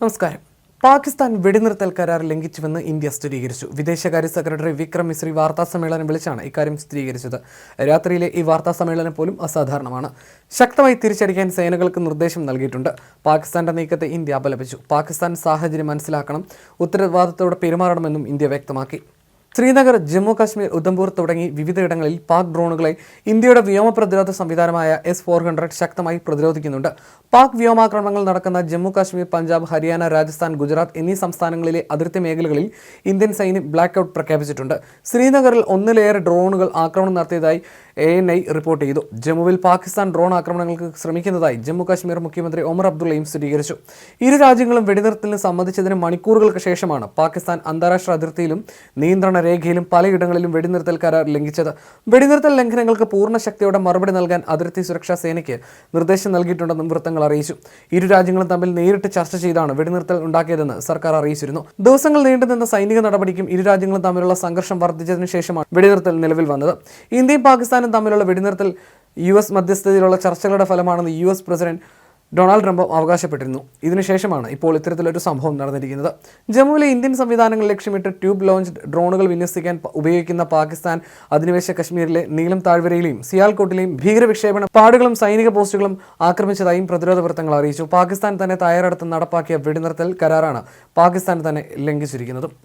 നമസ്കാരം. പാകിസ്ഥാൻ വെടിനിർത്തൽ കരാർ ലംഘിച്ചുവെന്ന് ഇന്ത്യ സ്ഥിരീകരിച്ചു. വിദേശകാര്യ സെക്രട്ടറി വിക്രം മിശ്രി വാർത്താ സമ്മേളനം വിളിച്ചാണ് ഇക്കാര്യം സ്ഥിരീകരിച്ചത്. രാത്രിയിലെ ഈ വാർത്താ സമ്മേളനം പോലും അസാധാരണമാണ്. ശക്തമായി തിരിച്ചടിക്കാൻ സേനകൾക്ക് നിർദ്ദേശം നൽകിയിട്ടുണ്ട്. പാകിസ്ഥാന്റെ നീക്കത്തെ ഇന്ത്യ അപലപിച്ചു. പാകിസ്ഥാൻ സാഹചര്യം മനസ്സിലാക്കണം ഉത്തരവാദിത്തോടെ പെരുമാറണമെന്നും ഇന്ത്യ വ്യക്തമാക്കി. ശ്രീനഗർ ജമ്മു കാശ്മീർ ഉധംപൂർ തുടങ്ങി വിവിധയിടങ്ങളിൽ പാക് ഡ്രോണുകളെ ഇന്ത്യയുടെ വ്യോമ പ്രതിരോധ സംവിധാനമായ എസ് ഫോർ ഹൺഡ്രഡ് ശക്തമായി പ്രതിരോധിക്കുന്നുണ്ട്. പാക് വ്യോമാക്രമണങ്ങൾ നടക്കുന്ന ജമ്മു കാശ്മീർ പഞ്ചാബ് ഹരിയാന രാജസ്ഥാൻ ഗുജറാത്ത് എന്നീ സംസ്ഥാനങ്ങളിലെ അതിർത്തി മേഖലകളിൽ ഇന്ത്യൻ സൈന്യം ബ്ലാക്ക് ഔട്ട് പ്രഖ്യാപിച്ചിട്ടുണ്ട്. ശ്രീനഗറിൽ ഒന്നിലേറെ ഡ്രോണുകൾ ആക്രമണം നടത്തിയതായി എ എൻ ഐ റിപ്പോർട്ട് ചെയ്തു. ജമ്മുവിൽ പാകിസ്ഥാൻ ഡ്രോൺ ആക്രമണങ്ങൾക്ക് ശ്രമിക്കുന്നതായി ജമ്മു കാശ്മീർ മുഖ്യമന്ത്രി ഒമർ അബ്ദുള്ളയും സ്ഥിരീകരിച്ചു. ഇരു രാജ്യങ്ങളും വെടിനിർത്തലിന് സമ്മതിച്ചതിന് മണിക്കൂറുകൾക്ക് ശേഷമാണ് പാകിസ്ഥാൻ അന്താരാഷ്ട്ര അതിർത്തിയിലും നിയന്ത്രണ രേഖയിലും പലയിടങ്ങളിലും വെടിനിർത്തൽ കരാർ ലംഘിച്ചത്. വെടിനിർത്തൽ ലംഘനങ്ങൾക്ക് പൂർണ ശക്തിയോടെ മറുപടി നൽകാൻ അതിർത്തി സുരക്ഷാ സേനയ്ക്ക് നിർദ്ദേശം നൽകിയിട്ടുണ്ടെന്നും വൃത്തങ്ങൾ അറിയിച്ചു. ഇരു രാജ്യങ്ങളും തമ്മിൽ നേരിട്ട് ചർച്ച ചെയ്താണ് വെടിനിർത്തൽ ഉണ്ടാക്കിയതെന്ന് സർക്കാർ അറിയിച്ചിരുന്നു. ദിവസങ്ങൾ നീണ്ടുനിന്ന സൈനിക നടപടിക്കും ഇരു രാജ്യങ്ങളും തമ്മിലുള്ള സംഘർഷം വർദ്ധിച്ചതിനു ശേഷമാണ് വെടിനിർത്തൽ നിലവിൽ വന്നത്. ഇന്ത്യയും പാകിസ്ഥാനും തമ്മിലുള്ള വെടിനിർത്തൽ യു എസ് മധ്യസ്ഥതയിലുള്ള ചർച്ചകളുടെ ഫലമാണെന്ന് U S president Donald Trump അവകാശപ്പെട്ടിരുന്നു. ഇതിനുശേഷമാണ് ഇപ്പോൾ ഇത്തരത്തിലൊരു സംഭവം നടന്നിരിക്കുന്നത്. ജമ്മുവിലെ ഇന്ത്യൻ സംവിധാനങ്ങൾ ലക്ഷ്യമിട്ട് ട്യൂബ് ലോഞ്ച് ഡ്രോണുകൾ വിന്യസിക്കാൻ ഉപയോഗിക്കുന്ന പാകിസ്ഥാൻ അധിനിവേശ കശ്മീരിലെ നീലം താഴ്വരയിലെയും സിയാൽകോട്ടിലെയും ഭീകരവിക്ഷേപണ പാടുകളും സൈനിക പോസ്റ്റുകളും ആക്രമിച്ചതായും പ്രതിരോധ വൃത്തങ്ങൾ അറിയിച്ചു. പാകിസ്ഥാൻ തന്നെ തയ്യാറെടുത്ത് നടപ്പാക്കിയ വെടിനിർത്തൽ കരാറാണ് പാകിസ്ഥാൻ തന്നെ ലംഘിച്ചിരിക്കുന്നത്.